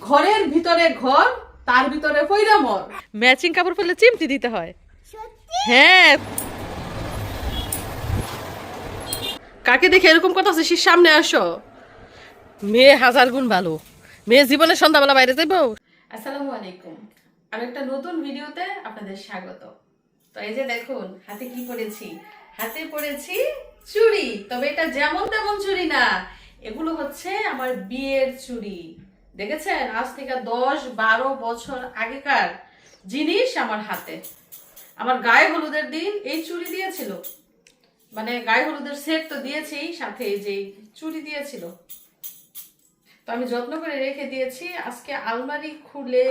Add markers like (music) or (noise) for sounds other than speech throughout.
ঘরের ভিতরে ঘর তার ভিতরে পইরা মর। ম্যাচিং কাপড় পরলে চিমটি দিতে হয়। হ্যাঁ। কাকে দেখে এরকম কথা আছে সামনে আসো। মেয়ে হাজার গুণ ভালো। মেয়ে জীবনের সন্ধ্যাবেলা বাইরে যাইব? আসসালামু আলাইকুম। আর একটা নতুন ভিডিওতে আপনাদের স্বাগত। তো এই যে দেখুন হাতে কি পরেছি? হাতে পরেছি চুড়ি। তবে এটা যেমন তেমন চুড়ি না এগুলো হচ্ছে আমার বিয়ের চুড়ি। দেখেছেন? আজ থেকে দশ, বারো বছর আগেকার জিনিস আমার হাতে। আমার গায়ে হলুদের দিন এই চুড়ি দিয়েছিল। মানে গায়ে হলুদের সেট তো দিয়েছেই, সাথে এই যে চুড়ি দিয়েছিল। তো আমি যত্ন করে রেখে দিয়েছি। আজকে আলমারি খুলে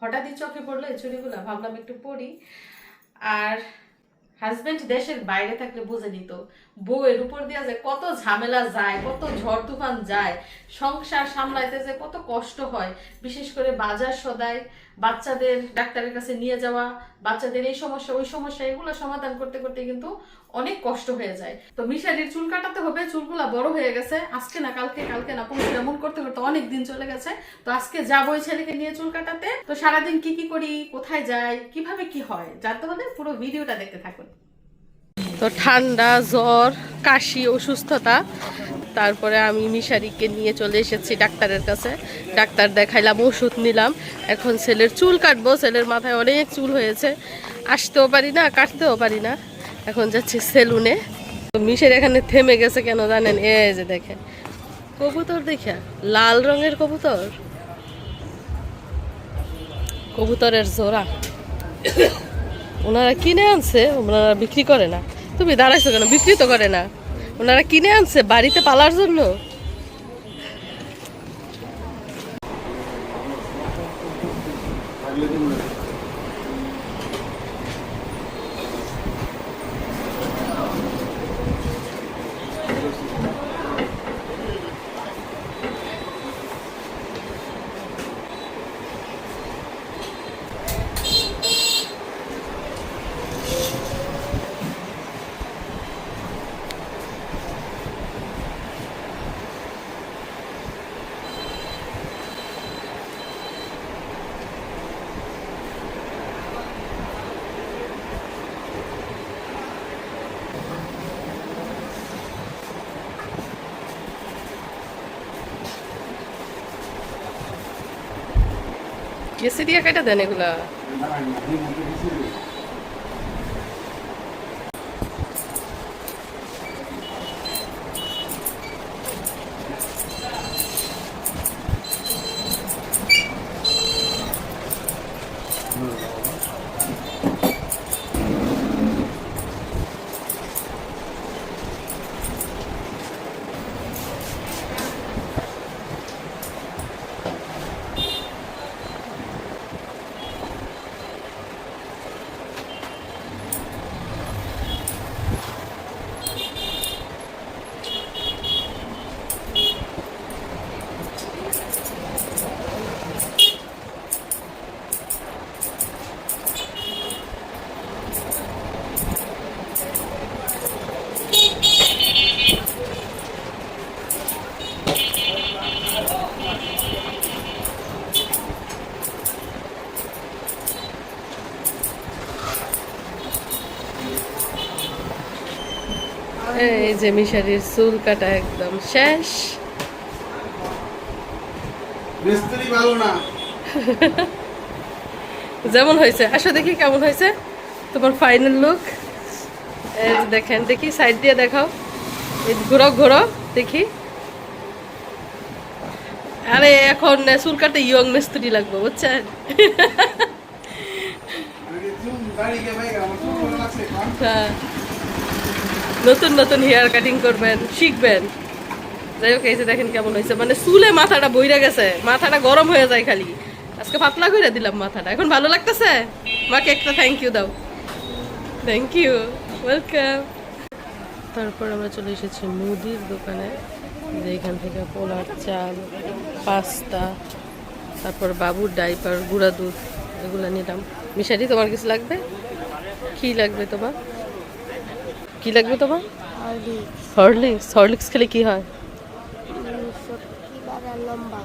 হঠাৎই চোখে পড়ল এই চুড়িগুলো। ভাবলাম একটু পরি। আর হাজবেন্ড দেশের বাইরে থাকলে বুঝে নিত বউয়ের উপর দিয়ে যে কত ঝামেলা যায়, কত ঝড় তুফান যায়, সংসার সামলাইতে যে কত কষ্ট হয়, বিশেষ করে বাজার সদায় বাচ্চাদের ডাক্তারের কাছে নিয়ে যাওয়া, বাচ্চাদের এই সমস্যা, ওই সমস্যা, এগুলো সমাধান করতে করতে কিন্তু অনেক কষ্ট হয়ে যায়। তো মিশালির চুল কাটাতে হবে, চুলগুলা বড় হয়ে গেছে। আজকে না, কালকে কালকে না, পরশু এমন করতে করতে অনেক দিন চলে গেছে। তো আজকে যাব ওই ছেলেকে নিয়ে চুল কাটাতে। তো সারাদিন কি কি করি, কোথায় যাই, কীভাবে কি হয়, জানতে হলে পুরো ভিডিওটা দেখতে থাকুন। তো ঠান্ডা, জ্বর, কাশি, অসুস্থতা। তারপরে আমি মিশারিকে নিয়ে চলে এসেছি ডাক্তারের কাছে। ডাক্তার দেখাইলাম, ওষুধ নিলাম। এখন ছেলের চুল কাটবো, ছেলের মাথায় অনেক চুল হয়েছে। আসতেও পারি না, কাটতেও পারি না। এখন যাচ্ছি সেলুনে। তো মিশের এখানে থেমে গেছে কেন জানেন? এ যে দেখেন। কবুতর দেখা? লাল রঙের কবুতর? কবুতরের জোড়া। ওনারা কিনে আনছে, ওনারা বিক্রি করে না। তুমি দাঁড়াইছো কেন? বিক্রি তো করে না। ওনারা কিনে আনছে বাড়িতে পালার জন্য। কেসে দিয়ে কেটে দেন এগুলা এই যে মিশারির চুল কাটা একদম শেষ। মিস্ত্রি ভালো না। যেমন হয়েছে। আসো দেখি কেমন হয়েছে তোমার ফাইনাল লুক দেখেন দেখি সাইড দিয়ে দেখাও। ঘোরো ঘোরো দেখি। আরে এখন চুল কাটে ইয়ং মিস্ত্রি লাগবে বুঝছেন? হ্যাঁ। নতুন নতুন হেয়ার কাটিং করবেন, শিখবেন। যাই হোক, এই যে দেখেন কেমন হয়েছে। মানে চুলে মাথাটা বইরা গেছে, মাথাটা গরম হয়ে যায় খালি। আজকে পাতলা করে দিলাম মাথাটা। এখন ভালো লাগতেছে? মাকে একটা থ্যাংক ইউ দাও। থ্যাংক ইউ ওয়েলকাম তারপর আমরা চলে এসেছি মুদির দোকানে, যে এখান থেকে পোলার চাল, পাস্তা, তারপর বাবুর ডাইপার গুঁড়া দুধ, এগুলো নিলাম। মিশারি তোমার কিছু লাগবে? কি লাগবে তোমার? কি লাগবে তোমার? হরলিক্স। হরলিক্স? খেলে কি হয়? বাড়া লম্বা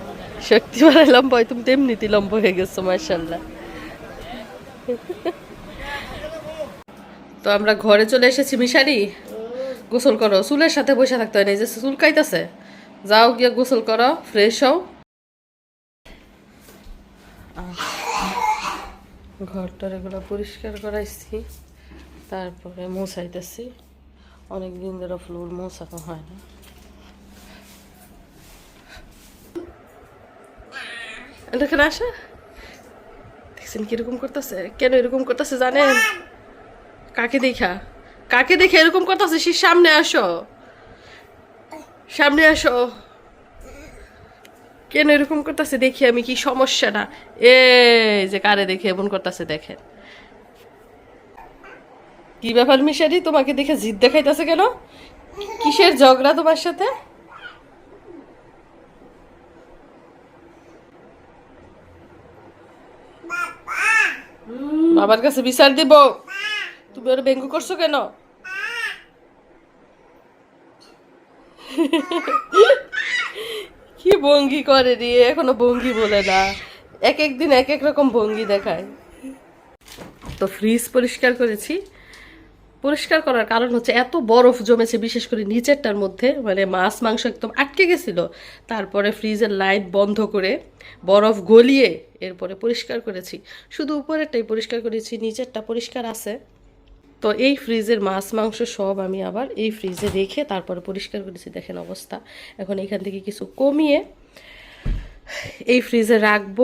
শক্তি বাড়াই লম্বা হয়? তুমি তো এমনিতে লম্বা হয়ে গেছো মার্শাল্লাহ তো আমরা ঘরে চলে এসেছি মিশারি গোসল করো। চুলের সাথে বসে থাকতে হয় না যে চুল কাইতাছে। যাও গিয়ে গোসল করো ফ্রেশ হও। ঘরটার এগুলো পরিষ্কার করাইছি তারপরে মোছাইতেছি। অনেক দিন ধরে ফ্লোর মোছানো হয় না। দেখেন আসা? দেখছেন কীরকম করতেছে? কেন এরকম করতেছে জানেন? কাকে দেখা? কাকে দেখে এরকম করতেছে? সে সামনে আসো। সামনে আসো। কেন এরকম করতেছে? দেখি আমি কি সমস্যাটা। এই যে কারে দেখে এমন করতেছে, দেখেন। কি ব্যাপার মিশারি? তোমাকে দেখে জিদ দেখাইতেছে কেন? কিসের ঝগড়া তোমার সাথে? বাবার কাছে বিচার দিব। তুমি ওর ব্যঙ্গ করছ কেন? কি ভঙ্গি করে রে? এখনও ভঙ্গি বলে না। এক এক দিন এক এক রকম ভঙ্গি দেখায়। তো ফ্রিজ পরিষ্কার করেছি। পরিষ্কার করার কারণ হচ্ছে এত বরফ জমেছে, বিশেষ করে নিচেরটার মধ্যে। মানে মাছ, মাংস একদম আটকে গেছিল। তারপরে ফ্রিজের লাইট বন্ধ করে বরফ গলিয়ে এরপরে পরিষ্কার করেছি। শুধু উপরেরটাই পরিষ্কার করেছি, নিচেরটা পরিষ্কার আছে। তো এই ফ্রিজের মাছ, মাংস সব আমি আবার এই ফ্রিজে রেখে তারপরে পরিষ্কার করেছি। দেখেন অবস্থা। এখন এখান থেকে কিছু কমিয়ে এই ফ্রিজে রাখব।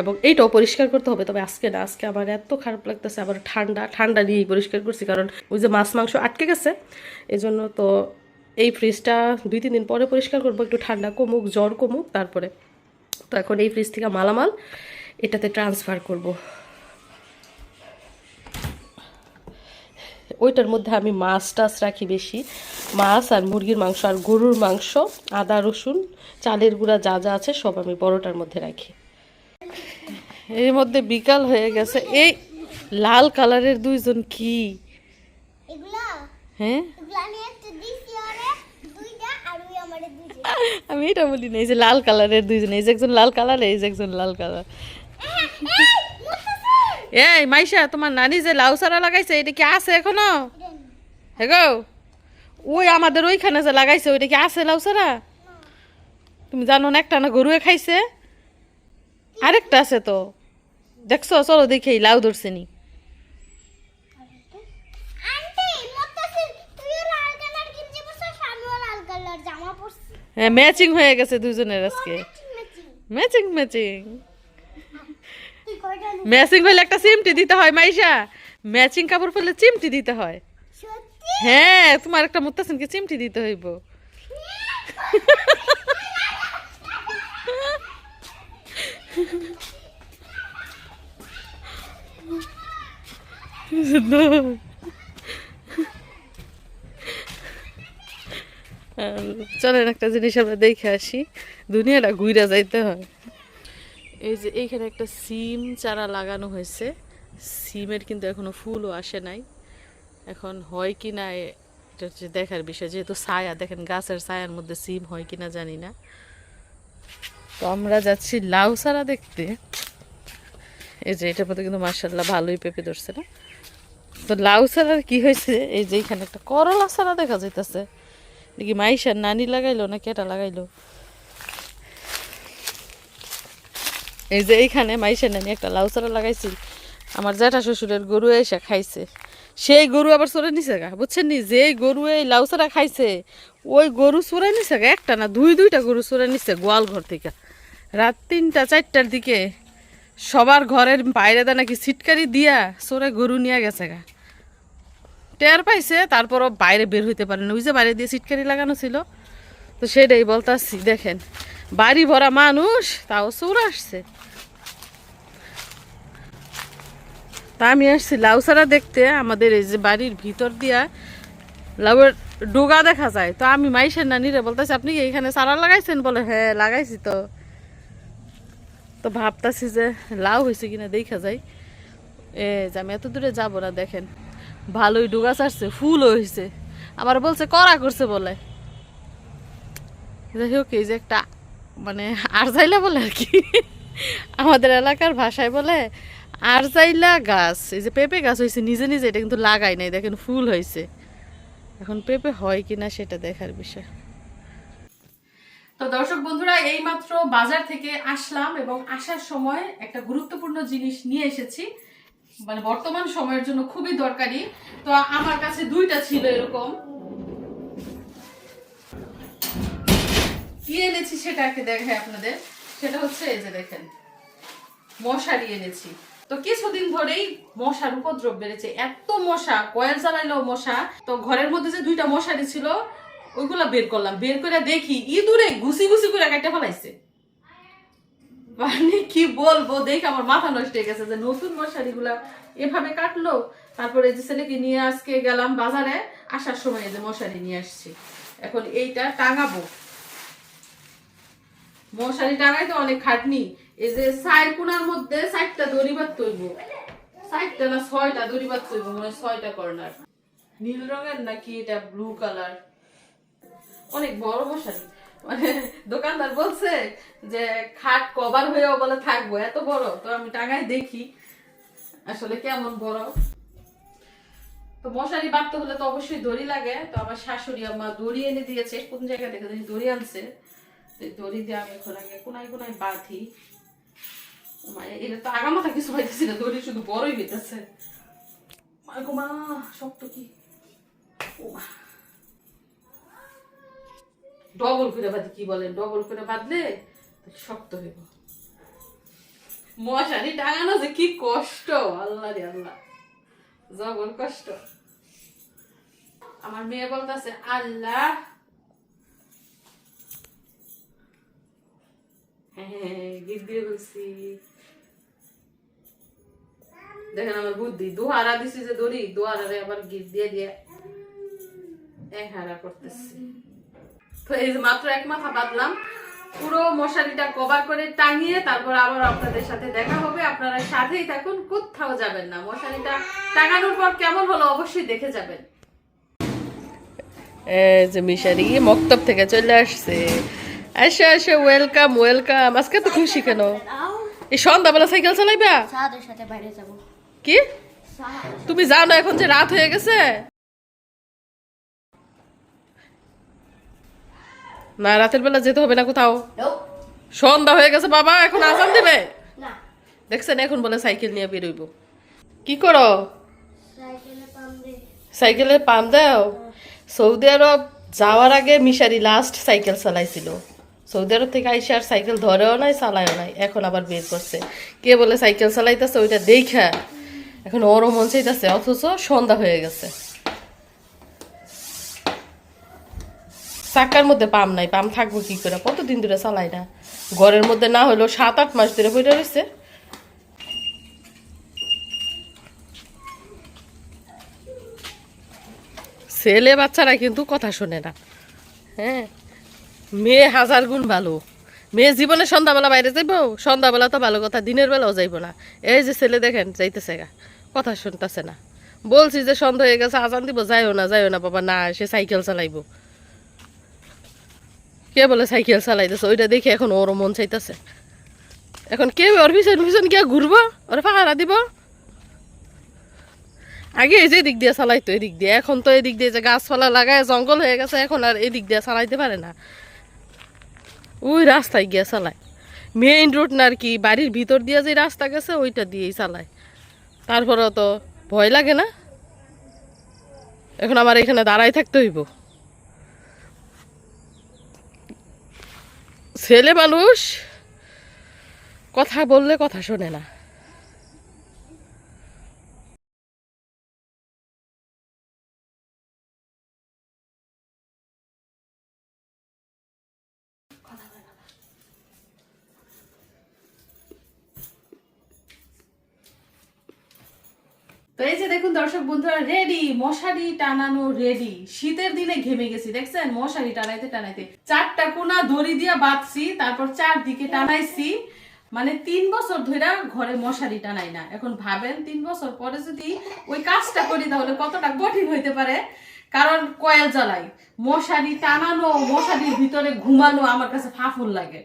এবং এইটাও পরিষ্কার করতে হবে, তবে আজকে না, আজকে আমার এত খারাপ লাগতেছে, আবার ঠান্ডা ঠান্ডা নিয়েই পরিষ্কার করছি, কারণ ওই যে মাছ, মাংস আটকে গেছে এই জন্য তো এই ফ্রিজটা দুই, তিন দিন পরে পরিষ্কার করব, একটু ঠান্ডা কমুক, জ্বর কমুক, তারপরে তো এখন এই ফ্রিজ থেকে মালামাল, এটাতে ট্রান্সফার করব। ওইটার মধ্যে আমি মাছ টাছ রাখি বেশি, মাছ আর মুরগির মাংস আর গরুর মাংস, আদা, রসুন, চালের গুঁড়া যা যা আছে সব আমি বড়টার মধ্যে রাখি। এর মধ্যে বিকাল হয়ে গেছে। এই লাল কালারের দুইজন কি? হ্যাঁ? আমি এটা বলি না এই যে লাল কালারের দুইজন এই যে একজন লাল কালার এই যে একজন লাল কালার। এই মাইশা তোমার নানি যে লাউ সারা লাগাইছে এটা কি আছে এখনও? হে ওই আমাদের ওইখানে যে লাগাইছে ওইটা কি আছে লাউ সারা তুমি জানো না একটা না গরুয়ে খাইছে? আরেকটা আছে তো। দেখছ? চলো দেখি লাউ ধরছে নি। হ্যাঁ ম্যাচিং হয়ে গেছে দুজনের আজকে। ম্যাচিং। ম্যাচিং? ম্যাচিং। হলে একটা চিমটি দিতে হয় মাইশা। ম্যাচিং কাপড় পরলে চিমটি দিতে হয়। হ্যাঁ তোমার একটা মুত্তাসিনকে চিমটি দিতে হইব। চলেন একটা জিনিস আমরা দেখে আসি। দুনিয়াটা ঘুরে যাইতে হয়। এই যে এইখানে একটা সিম চারা লাগানো হয়েছে। সিমের কিন্তু এখনও ফুলও আসে নাই। এখন হয় কি না, এটা হচ্ছে দেখার বিষয়। যেহেতু ছায়া, দেখেন গাছের ছায়ার মধ্যে সিম হয় কি না জানি না। তো আমরা যাচ্ছি লাউ চারা দেখতে। এই যে, এটার মধ্যে কিন্তু মার্শাল্লাহ ভালোই পেঁপে ধরছে না? তো লাউ চারার কি হয়েছে? এই যে, এখানে একটা করলা চারা দেখা যাইতেছে। দেখি মাইশার নানি লাগাইলো না কেটা লাগাইলো? এই যে, এইখানে মাইশার নানি একটা লাউ চারা লাগাইছি। আমার জ্যাঠা শ্বশুরের গরু এসে খাইছে। সেই গরু আবার চড়ে নিছে গা, বুঝছেন নি? যে গরু এই লাউ চারা খাইছে, ওই গরু চড়ে নিছে গা, একটা না দুই, দুইটা গরু চড়ে নিছে গোয়াল ঘর থেকে। রাত তিনটা, চারটার দিকে সবার ঘরের বাইরে দা নাকি সিটকারি দিয়া চড়ে গরু নিয়ে গেছে গা। টের পাইছে, তারপরও বাইরে বের হইতে পারে না ওই যে বাইরে দিয়ে সিটকারি লাগানো ছিল, তো সেটাই বলতাছি, দেখেন, বাড়ি ভরা মানুষ, তাও চোর আসছে। তা আমি আসছি লাউ সারা দেখতে, আমাদের এই যে বাড়ির ভিতর দিয়া লাউয়ের ডোগা দেখা যায়। তো আমি মাইসের নানিরে বলতেছি, আপনি কি এখানে সারা লাগাইছেন? বলে হ্যাঁ লাগাইছি তো। তো ভাবতাছি যে লাউ হয়েছে কিনা দেখা যায় এ, যে আমি এত দূরে যাব না, দেখেন। ভালোই ডুগা ছাড়ছে, ফুলও হয়েছে। আবার বলছে করা করছে বলে। যাই হোক, এই যে একটা মানে আরজাইলা বলে আর কি। আমাদের এলাকার ভাষায় বলে আরজাইলা গাছ। এই যে পেঁপে গাছ হয়েছে, নিজে নিজে এটা কিন্তু লাগাই নাই। দেখেন, ফুল হয়েছে। এখন পেঁপে হয় কিনা সেটা দেখার বিষয়। তো দর্শক বন্ধুরা এই মাত্র বাজার থেকে আসলাম এবং আসার সময় একটা গুরুত্বপূর্ণ জিনিস নিয়ে এসেছি। মানে বর্তমান সময়ের জন্য খুবই দরকারি। তো আমার কাছে দুইটা ছিল এরকম। কি এনেছি সেটা আগে দেখাই আপনাদের। সেটা হচ্ছে এই যে দেখেন, মশারি এনেছি। তো কিছুদিন ধরেই মশার উপদ্রব বেড়েছে। এত মশা, কয়েল জ্বালাইলেও মশা। তো ঘরের মধ্যে যে দুইটা মশারি ছিল ওইগুলা বের করলাম, বের করে দেখি ইঁদুরে ঘুষি ঘুষি করে কাটতে ফেলাইছে। মানে কি বলব, দেখ আমার মাথা নষ্ট হয়ে গেছে যে নতুন মশারি গুলা এভাবে কাটলো, তারপরে যে ছেলেকে নিয়ে আজকে গেলাম বাজারে, আসার সময় যে মশারি নিয়ে আসছি। এখন এইটা টাঙাবো। মশারি টাঙাই তো অনেক খাটনি। এই যে সাইড কোনার মধ্যে সাইডটা দড়ি বাদ তৈব সাইডটা না ছয়টা দড়ি বাদ তৈব মানে ছয়টা কর্নার নীল রঙের নাকি এটা ব্লু কালার অনেক বড় মশারি। মানে দোকানদার বলছে যে খাট কভার হয়েও বলে থাকব এত বড় তো আমি টাঙাই দেখি আসলে কেমন বড়। তো মশারি বাঁধতে হলে তো অবশ্যই দড়ি লাগে তো আমার শাশুড়ি আমার দড়ি এনে দিয়েছে কোন জায়গা থেকে জানি দড়ি আনছে। দড়ি দিয়ে আমি এখন আগে কোনায় কোনায় বাঁধি। ও মা, এটা তো আগামাথা কিছু পাইতেছি না দড়ি শুধু বড়ই গো মা শক্ত কি? ও মা। ডবল করে বাঁধি কি বলেন? ডবল করে বাঁধলে শক্ত হইব। মশারি টাঙানো যে কি কষ্ট, আল্লাহ রে আল্লাহ। জবর কষ্ট। আমার মেয়ে বলতেছে, আল্লাহ। হ্যাঁ দিয়ে বলছি। দেখেন আমার বুদ্ধি, দোহারা দিছি যে দড়ি দোহারারে আবার গীত দিয়ে দিয়ে এক হারা করতেছি। তো এই যে মাত্র এক মাথা বাঁধলাম। পুরো মশারিটা কভার করে টাঙিয়ে তারপর আবার আপনাদের সাথে দেখা হবে। আপনারা সাথেই থাকুন কোথাও যাবেন না। মশারিটা টাঙানোর পর কেমন হলো অবশ্যই দেখে যাবেন। এই যে মিশারি মক্তব থেকে চলে আসছে। আসো আসো ওয়েলকাম ওয়েলকাম আজকে তো খুশি কেন? এই সন্ধ্যাবেলা সাইকেল চালাইবা? সাদের সাথে বাইরে যাব। কি? তুমি জানো এখন যে রাত হয়ে গেছে? না রাতের বেলা যেতে হবে না কোথাও। সন্ধ্যা হয়ে গেছে বাবা এখন আজান দেবে? দেখছেন এখন বলে সাইকেল নিয়ে বেরোইব কি করো? সাইকেলে পাম দাও। সৌদি আরব যাওয়ার আগে মিশারি লাস্ট সাইকেল চালাইছিল। সৌদি আরব থেকে আইসে আর সাইকেল ধরেও নাই চালায়ও নাই এখন আবার বের করছে। কে বলে সাইকেল চালাইতেছে ওইটা দেখা। এখন ওরও মন চাইতেছে অথচ সন্ধ্যা হয়ে গেছে। চাকার মধ্যে পাম নাই, পাম থাকব কি করে? কতদিন ধরে চালাই না? ঘরের মধ্যে না হলেও সাত আট মাস ধরে পড়ে রয়েছে। ছেলে বাচ্চারা কিন্তু কথা শোনে না। হ্যাঁ? মেয়ে হাজার গুণ ভালো। মেয়ে জীবনে সন্ধ্যাবেলা বাইরে যাইব, সন্ধ্যাবেলা তো ভালো কথা, দিনের বেলাও যাইব না। এই যে ছেলে দেখেন, যাইতেছে গা, কথা শুনতেছে না। বলছি যে সন্ধ্যা হয়ে গেছে, আজান দিব যাইও না যাইও না, বাবা, না, সে সাইকেল চালাইবো। কে বলে সাইকেল চালাইতেছে, ওইটা দেখে এখন ওর মন চাইতেছে। এখন কে ওর পিছন পিছন গিয়া ঘুরবো? ওর পাহারা দিব? আগে এই যে দিক দিয়ে চালাইতো, এদিক দিয়ে। এখন তো এদিক দিয়ে যে গাছপালা লাগায় জঙ্গল হয়ে গেছে, এখন আর এদিক দিয়ে চালাইতে পারে না। ওই রাস্তায় গিয়ে চালায়। মেইন রোড না আর কি, বাড়ির ভিতর দিয়ে যে রাস্তা গেছে, ওইটা দিয়েই চালায়। তারপরেও তো ভয় লাগে না? এখন আমার এখানে দাঁড়াই থাকতে হইব। ছেলে মানুষ কথা বললে কথা শোনে না। রেডি, মশারি টানানো রেডি। শীতের দিনে ঘেমে গেছি, দেখছেন? মশারি টানাইতে টানাইতে। চারটা কোনা দড়ি দিয়ে বাঁধছি, তারপর চারদিকে টানাইছি। মানে তিন বছর ধরে ঘরে মশারি টানাই না। এখন ভাবেন, তিন বছর পরে যদি ওই কাজটা করি তাহলে কতটা কঠিন হইতে পারে? কারণ কয়েল জ্বালাই। মশারি টানানো, মশারির ভিতরে ঘুমানো আমার কাছে ফাফুল লাগে।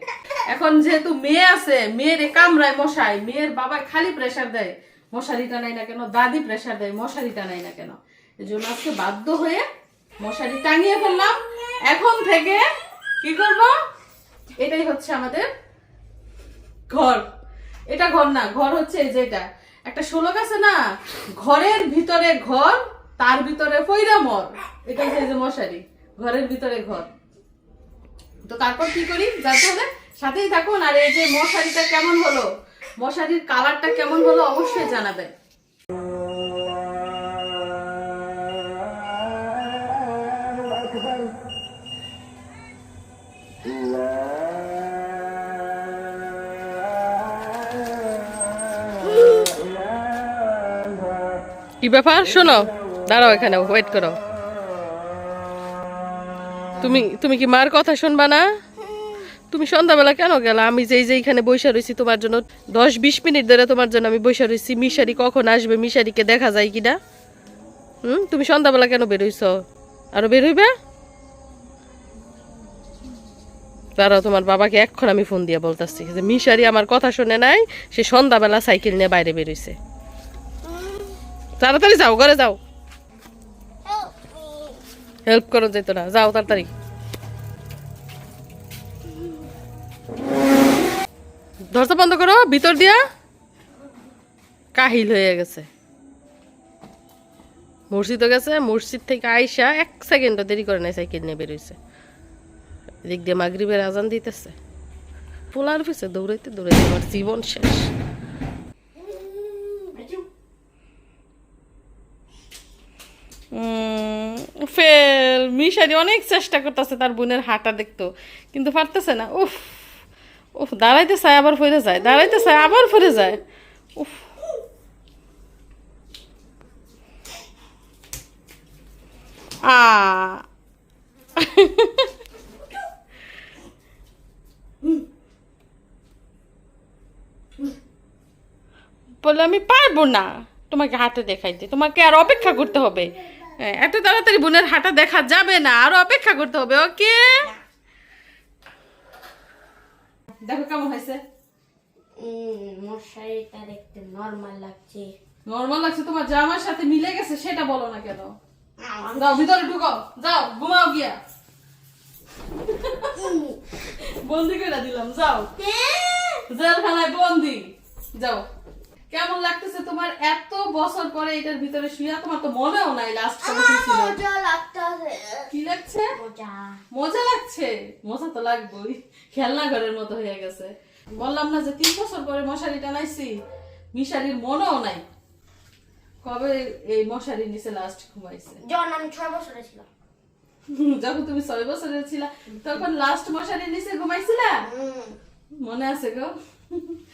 এখন যেহেতু মেয়ে আছে, মেয়ের কামড়ায় মশাই মেয়ের বাবা খালি প্রেসার দেয়। মশারি টানাই না কেন? দাদি প্রেসার দেয় মশারি টানাই না কেন? এই জন্য আজকে বাধ্য হয়ে মশারি টাঙিয়ে ফেললাম। এখন থেকে কি করব? এটাই হচ্ছে আমাদের ঘর। এটা ঘর না, ঘর হচ্ছে যেটা একটা শোলক আছে না, ঘরের ভিতরে ঘর, তার ভিতরে পৈরা মর। এটা হচ্ছে যে মশারি, ঘরের ভিতরে ঘর। তো তারপর কি করি? যাতে হলে সাথেই থাকুন। আর এই যে মশারিটা কেমন হলো? মশারির কালারটা কেমন হলো অবশ্যই জানাবেন। কি ব্যাপার? শোনো, দাঁড়াও এখানে ওয়েট করো। তুমি তুমি কি মার কথা শুনবা না? তুমি সন্ধ্যাবেলা কেন গেলা? আমি যেই যে এখানে বসে রয়েছি তোমার জন্য দশ বিশ মিনিট ধরে তোমার জন্য আমি বসে রয়েছি মিশারি কখন আসবে মিশারিকে দেখা যায় কিনা? হুম? তুমি সন্ধ্যাবেলা কেন বেরোইছ আরও বেরোইবে দাঁড়াও তোমার বাবাকে এক্ষণ আমি ফোন দিয়ে বলতেছি। যে মিশারি আমার কথা শুনে নাই সে সন্ধ্যাবেলা সাইকেল নিয়ে বাইরে বেরোইছে তাড়াতাড়ি যাও ঘরে যাও। হেল্প করো যেত না। যাও তাড়াতাড়ি। দরজা বন্ধ করো, ভিতর দিয়া। কাহিল হয়ে গেছে। মসজিদও গেছে, মসজিদ থেকে আইসা এক সেকেন্ডও দেরি করে নাই সাইকেল নিয়ে বেরোইছে এদিক দিয়ে মাগরিবের আজান দিতেছে। পোলার পিছে দৌড়াইতে দৌড়াইতে আমার জীবন শেষ। ফেল, মিশারি অনেক চেষ্টা করতেছে তার বোনের হাঁটা দেখতো কিন্তু পারতেছে না। উফ। উফ, দাঁড়াইতে চায়, আবার ফিরে যায়। দাঁড়াইতে চায়, আবার ফিরে যায়। উফ। আ। বলে আমি পারব না তোমাকে হাঁটে দেখাইতে। তোমাকে আর অপেক্ষা করতে হবে। এত তাড়াতাড়ি বোনের হাঁটা দেখা যাবে না, আরও অপেক্ষা করতে হবে, ওকে? দেখো কেমন হয়েছে? মশারিটা দেখতে নর্মাল লাগছে। নর্মাল লাগছে তোমার জামার সাথে মিলে গেছে সেটা বলো না কেন? যাও ভিতরে ঢুকো। যাও ঘুমাও গিয়া। বন্দি করে দিলাম যাও। জেলখানায় বন্দি। যাও। কেমন লাগতেছে তোমার এত বছর পরে এটার ভিতরে শুয়া? তোমার তো মনেও নাই লাস্ট কবে ছিল মজা লাগতেছে। কি লাগছে? মজা। মজা লাগছে? মজা তো লাগবেই। খেলনা ঘরের মতো হয়ে গেছে। বললাম না যে তিন বছর পরে মশারি টানাইছি। মিশারির মনেও নাই। কবে এই মশারির নিচে লাস্ট ঘুমাইছে? যখন আমি ছয় বছরে ছিলাম। (laughs) যখন তুমি ছয় বছরের ছিলা তখন লাস্ট মশারির নিচে ঘুমাইছিলা? মনে আছে গো? (laughs)